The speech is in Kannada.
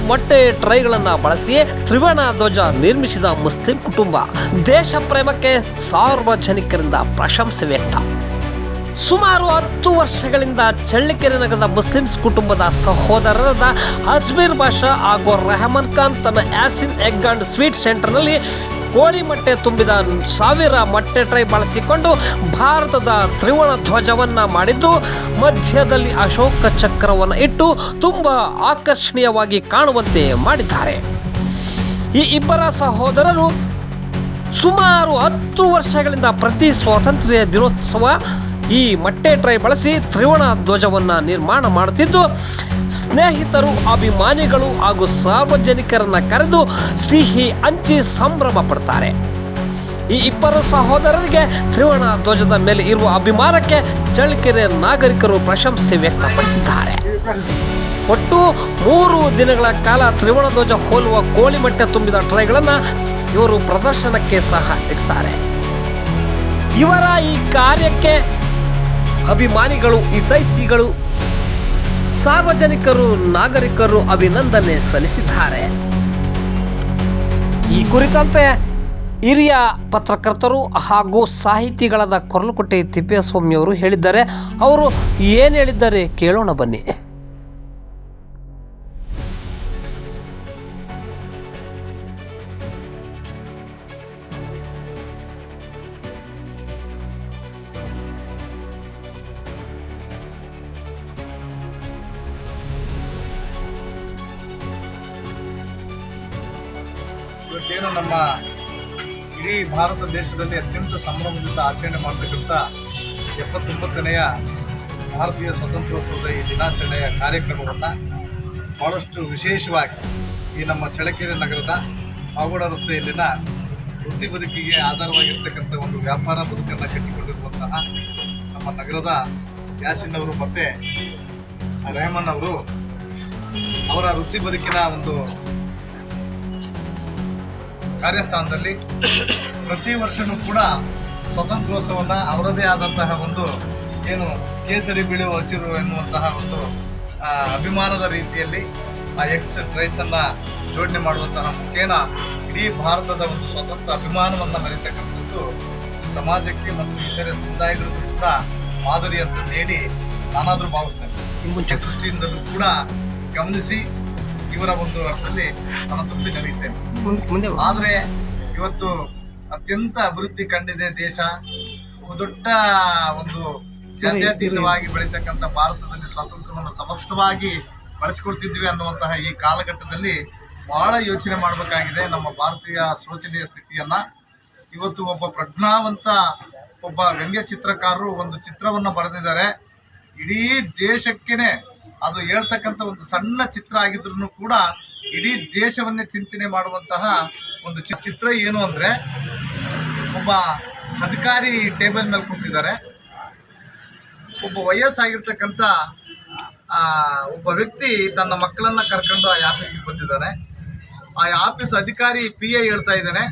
ಮೊಟ್ಟೆ ಟ್ರೈಗಳನ್ನು ಬಳಸಿ ತ್ರಿವರ್ಣ ಧ್ವಜ ನಿರ್ಮಿಸಿದ ಮುಸ್ಲಿಂ ಕುಟುಂಬ ದೇಶ ಪ್ರೇಮಕ್ಕೆ ಸಾರ್ವಜನಿಕರಿಂದ ಪ್ರಶಂಸೆ ವ್ಯಕ್ತ. ಸುಮಾರು ಹತ್ತು ವರ್ಷಗಳಿಂದ ಚಳ್ಳಕೆರೆ ನಗರದ ಮುಸ್ಲಿಮ್ಸ್ ಕುಟುಂಬದ ಸಹೋದರರಾದ ಅಜ್ಮೀರ್ ಬಾಷಾ ಹಾಗೂ ರೆಹಮಾನ್ ಖಾನ್ ತನ್ನ ಆಸಿನ್ ಎಗ್ ಅಂಡ್ ಸ್ವೀಟ್ ಸೆಂಟರ್ನಲ್ಲಿ ಕೋಳಿ ಮೊಟ್ಟೆ ತುಂಬಿದ ಸಾವಿರ ಮೊಟ್ಟೆ ಟ್ರೈ ಬಳಸಿಕೊಂಡು ಭಾರತದ ತ್ರಿವರ್ಣ ಧ್ವಜವನ್ನು ಮಾಡಿದ್ದು, ಮಧ್ಯದಲ್ಲಿ ಅಶೋಕ ಚಕ್ರವನ್ನು ಇಟ್ಟು ತುಂಬ ಆಕರ್ಷಣೀಯವಾಗಿ ಕಾಣುವಂತೆ ಮಾಡಿದ್ದಾರೆ. ಈ ಇಬ್ಬರ ಸಹೋದರರು ಸುಮಾರು ಹತ್ತು ವರ್ಷಗಳಿಂದ ಪ್ರತಿ ಸ್ವಾತಂತ್ರ್ಯ ದಿನೋತ್ಸವ ಈ ಮೊಟ್ಟೆ ಟ್ರೈ ಬಳಸಿ ತ್ರಿವರ್ಣ ಧ್ವಜವನ್ನು ನಿರ್ಮಾಣ ಮಾಡುತ್ತಿದ್ದು ಸ್ನೇಹಿತರು, ಅಭಿಮಾನಿಗಳು ಹಾಗೂ ಸಾರ್ವಜನಿಕರನ್ನ ಕರೆದು ಸಿಹಿ ಹಂಚಿ ಸಂಭ್ರಮ ಪಡ್ತಾರೆ. ಈ ಇಬ್ಬರು ಸಹೋದರರಿಗೆ ತ್ರಿವರ್ಣ ಧ್ವಜದ ಮೇಲೆ ಇರುವ ಅಭಿಮಾನಕ್ಕೆ ಚಳ್ಳಕೆರೆ ನಾಗರಿಕರು ಪ್ರಶಂಸೆ ವ್ಯಕ್ತಪಡಿಸಿದ್ದಾರೆ. ಒಟ್ಟು ಮೂರು ದಿನಗಳ ಕಾಲ ತ್ರಿವರ್ಣ ಧ್ವಜ ಹೋಲುವ ಕೋಳಿ ಮೊಟ್ಟೆ ತುಂಬಿದ ಟ್ರೈಗಳನ್ನು ಇವರು ಪ್ರದರ್ಶನಕ್ಕೆ ಸಹ ಇಡ್ತಾರೆ. ಇವರ ಈ ಕಾರ್ಯಕ್ಕೆ ಅಭಿಮಾನಿಗಳು ಹಿತೈಷಿಗಳು ಸಾರ್ವಜನಿಕರು, ನಾಗರಿಕರು ಅಭಿನಂದನೆ ಸಲ್ಲಿಸಿದ್ದಾರೆ. ಈ ಕುರಿತಂತೆ ಹಿರಿಯ ಪತ್ರಕರ್ತರು ಹಾಗೂ ಸಾಹಿತಿಗಳಾದ ಕೊರಲುಕುಟ್ಟೆ ತಿಪ್ಪೇಸ್ವಾಮಿಯವರು ಹೇಳಿದ್ದಾರೆ. ಅವರು ಏನು ಹೇಳಿದ್ದಾರೆ ಕೇಳೋಣ ಬನ್ನಿ. ಇವತ್ತೇನು ನಮ್ಮ ಇಡೀ ಭಾರತ ದೇಶದಲ್ಲಿ ಅತ್ಯಂತ ಸಂಭ್ರಮದಿಂದ ಆಚರಣೆ ಮಾಡತಕ್ಕಂಥ ಎಪ್ಪತ್ತೊಂಬತ್ತನೆಯ ಭಾರತೀಯ ಸ್ವಾತಂತ್ರ್ಯೋತ್ಸವದ ಈ ದಿನಾಚರಣೆಯ ಕಾರ್ಯಕ್ರಮವನ್ನು ಭಾಳಷ್ಟು ವಿಶೇಷವಾಗಿ ಈ ನಮ್ಮ ಚಳ್ಳಕೆರೆ ನಗರದ ಪಾಗೋಡ ರಸ್ತೆಯಲ್ಲಿನ ವೃತ್ತಿ ಬದುಕಿಗೆ ಆಧಾರವಾಗಿರ್ತಕ್ಕಂಥ ಒಂದು ವ್ಯಾಪಾರ ಬದುಕನ್ನು ಕಟ್ಟಿಕೊಂಡಿರುವಂತಹ ನಮ್ಮ ನಗರದ ಯಾಸಿನ್ ಅವರು ಮತ್ತು ರೆಹಮಾನ್ ಅವರು ಅವರ ವೃತ್ತಿ ಬದುಕಿನ ಒಂದು ಕಾರ್ಯಸ್ಥಾನದಲ್ಲಿ ಪ್ರತಿ ವರ್ಷನೂ ಕೂಡ ಸ್ವಾತಂತ್ರ್ಯೋತ್ಸವವನ್ನು ಅವರದೇ ಆದಂತಹ ಒಂದು ಏನು ಕೇಸರಿ ಬೀಳುವ ಹಸಿರು ಎನ್ನುವಂತಹ ಒಂದು ಅಭಿಮಾನದ ರೀತಿಯಲ್ಲಿ ಆ ಎಕ್ಸ್ ಟ್ರೈಸನ್ನು ಜೋಡಣೆ ಮಾಡುವಂತಹ ಮುಖೇನ ಇಡೀ ಭಾರತದ ಒಂದು ಸ್ವತಂತ್ರ ಅಭಿಮಾನವನ್ನು ಮರಿತಕ್ಕಂಥದ್ದು ಈ ಸಮಾಜಕ್ಕೆ ಮತ್ತು ಇತರೆ ಸಮುದಾಯಗಳಿಗೂ ಕೂಡ ಮಾದರಿ ಅಂತ ಹೇಳಿ ನಾನಾದರೂ ಭಾವಿಸ್ತೇನೆ. ದೃಷ್ಟಿಯಿಂದಲೂ ಕೂಡ ಗಮನಿಸಿ ಇವರ ಒಂದು ಅರ್ಥದಲ್ಲಿ ನಾನು ತುಂಬಿ ನಲಿಯುತ್ತೇನೆ. ಮುಂದೆ ಆದ್ರೆ ಇವತ್ತು ಅತ್ಯಂತ ಅಭಿವೃದ್ಧಿ ಕಂಡಿದೆ ದೇಶ. ಬಹುದೊಡ್ಡ ಒಂದು ಜಾತ್ಯತೀತವಾಗಿ ಬೆಳೀತಕ್ಕಂಥ ಭಾರತದಲ್ಲಿ ಸ್ವಾತಂತ್ರ್ಯವನ್ನು ಸಮರ್ಥವಾಗಿ ಬಳಸಿಕೊಡ್ತಿದ್ವಿ ಅನ್ನುವಂತಹ ಈ ಕಾಲಘಟ್ಟದಲ್ಲಿ ಬಹಳ ಯೋಚನೆ ಮಾಡಬೇಕಾಗಿದೆ ನಮ್ಮ ಭಾರತೀಯ ಶೋಚನೀಯ ಸ್ಥಿತಿಯನ್ನ. ಇವತ್ತು ಒಬ್ಬ ಪ್ರಜ್ಞಾವಂತ ಒಬ್ಬ ವ್ಯಂಗ್ಯ ಚಿತ್ರಕಾರರು ಒಂದು ಚಿತ್ರವನ್ನು ಬರೆದಿದ್ದಾರೆ. ಇಡೀ ದೇಶಕ್ಕೇನೆ ಅದು ಹೇಳ್ತಕ್ಕಂಥ ಒಂದು ಸಣ್ಣ ಚಿತ್ರ ಆಗಿದ್ರು ಕೂಡ ಇಡೀ ದೇಶವನ್ನೇ ಚಿಂತನೆ ಮಾಡುವಂತಹ ಒಂದು ಚಿತ್ರ ಏನು ಅಂದ್ರೆ ಒಬ್ಬ ಅಧಿಕಾರಿ ಟೇಬಲ್ ಮೇಲೆ ಕುಂತಿದ್ದಾರೆ. ಒಬ್ಬ ವಯಸ್ಸಾಗಿರ್ತಕ್ಕಂಥ ಒಬ್ಬ ವ್ಯಕ್ತಿ ತನ್ನ ಮಕ್ಕಳನ್ನ ಕರ್ಕೊಂಡು ಆ ಆಫೀಸಿಗೆ ಬಂದಿದ್ದಾನೆ. ಆ ಆಫೀಸ್ ಅಧಿಕಾರಿ ಪಿ ಎ ಹೇಳ್ತಾ ಇದ್ದಾನೆ.